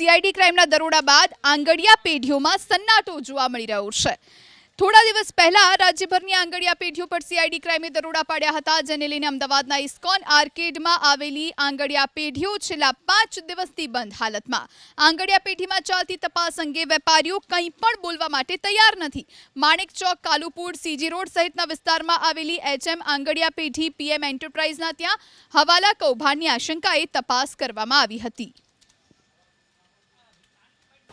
CID ક્રાઇમના દરોડા બાદ આંગડિયા પેઢીઓમાં સન્નાટો જોવા મળી રહ્યો છે. થોડા દિવસ પહેલા રાજ્યભરની આંગડિયા પેઢીઓ પર સીઆઈડી ક્રાઇમે દરોડા પાડ્યા હતા, જેને લઈને અમદાવાદના ઇસ્કોન આર્કેડમાં આવેલી આંગડિયા પેઢીઓ છેલ્લા પાંચ દિવસથી બંધ હાલતમાં. આંગડિયા પેઢીમાં ચાલતી તપાસ અંગે વેપારીઓ કંઈ પણ બોલવા માટે તૈયાર નથી. માણેક ચોક, કાલુપુર, સીજી રોડ સહિતના વિસ્તારમાં આવેલી એચએમ આંગડિયા પેઢી પીએમ એન્ટરપ્રાઇઝના ત્યાં હવાલા કૌભાંડની આશંકાએ તપાસ કરવામાં આવી હતી.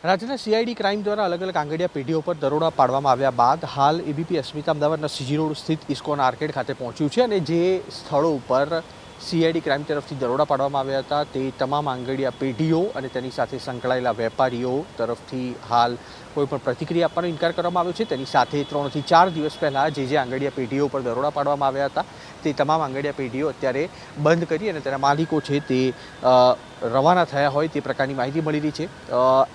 રાજ્યના સીઆઈડી ક્રાઇમ દ્વારા અલગ અલગ આંગડિયા પેઢીઓ પર દરોડા પાડવામાં આવ્યા બાદ હાલ એબીપી અસ્મિતા અમદાવાદના સીજી રોડ સ્થિત ઇસ્કોન આર્કેડ ખાતે પહોંચ્યું છે અને જે સ્થળો ઉપર સીઆઈડી ક્રાઇમ તરફથી દરોડા પાડવામાં આવ્યા હતા તે તમામ આંગડિયા પેઢીઓ અને તેની સાથે સંકળાયેલા વેપારીઓ તરફથી હાલ કોઈપણ પ્રતિક્રિયા આપવાનો ઇનકાર કરવામાં આવ્યો છે. તેની સાથે ત્રણથી ચાર દિવસ પહેલાં જે જે આંગડિયા પેઢીઓ પર દરોડા પાડવામાં આવ્યા હતા તે તમામ આંગડિયા પેઢીઓ અત્યારે બંધ કરી અને તેના માલિકો છે તે રવાના થયા હોય તે પ્રકારની માહિતી મળી રહી છે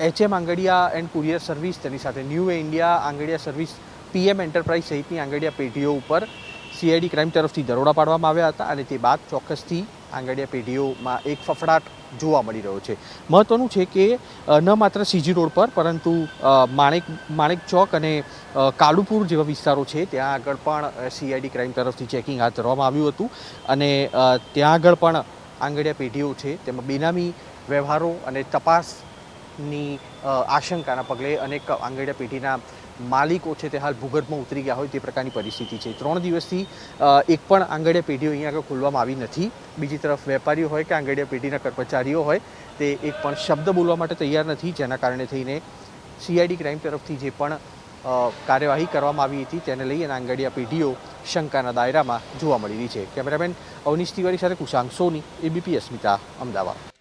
HM Angadia and courier service તેની સાથે new India Angadia service PM enterprise સહિતની આંગડિયા પેઢીઓ ઉપર સીઆઈડી ક્રાઇમ તરફથી દરોડા પાડવામાં આવ્યા હતા અને તે બાદ ચોક્કસથી આંગડિયા પેઢીઓમાં એક ફફડાટ જોવા મળી રહ્યો છે. મહત્વનું છે કે ન માત્ર સીજી રોડ પર, પરંતુ માણેક માણેક ચોક અને કાલુપુર જેવા વિસ્તારો છે, ત્યાં આગળ પણ સીઆઈડી ક્રાઇમ તરફથી ચેકિંગ હાથ ધરવામાં આવ્યું હતું અને ત્યાં આગળ પણ આંગડિયા પેઢીઓ છે. તેમાં બેનામી વ્યવહારો અને તપાસની અ, આશંકાના પગલે અનેક આંગડિયા પેઢીના માલિકો છે તે હાલ ભૂગર્ભમાં ઉતરી ગયા હોય તે પ્રકારની પરિસ્થિતિ છે. ત્રણ દિવસથી એક પણ આંગડિયા પેઢીઓ અહીંયા આગળ ખોલવામાં આવી નથી. બીજી તરફ વેપારીઓ હોય કે આંગડિયા પેઢીના કર્મચારીઓ હોય તે એક પણ શબ્દ બોલવા માટે તૈયાર નથી જેના કારણે થઈને સીઆઈડી ક્રાઇમ તરફથી જે પણ કાર્યવાહી કરવામાં આવી હતી તેને લઈ અને આંગડિયા પેઢીઓ શંકાના દાયરામાં જોવા મળી રહી છે. કેમેરામેન અવનીશ તિવારી સાથે કુશાંક સોની એબીપી અસ્મિતા અમદાવાદ.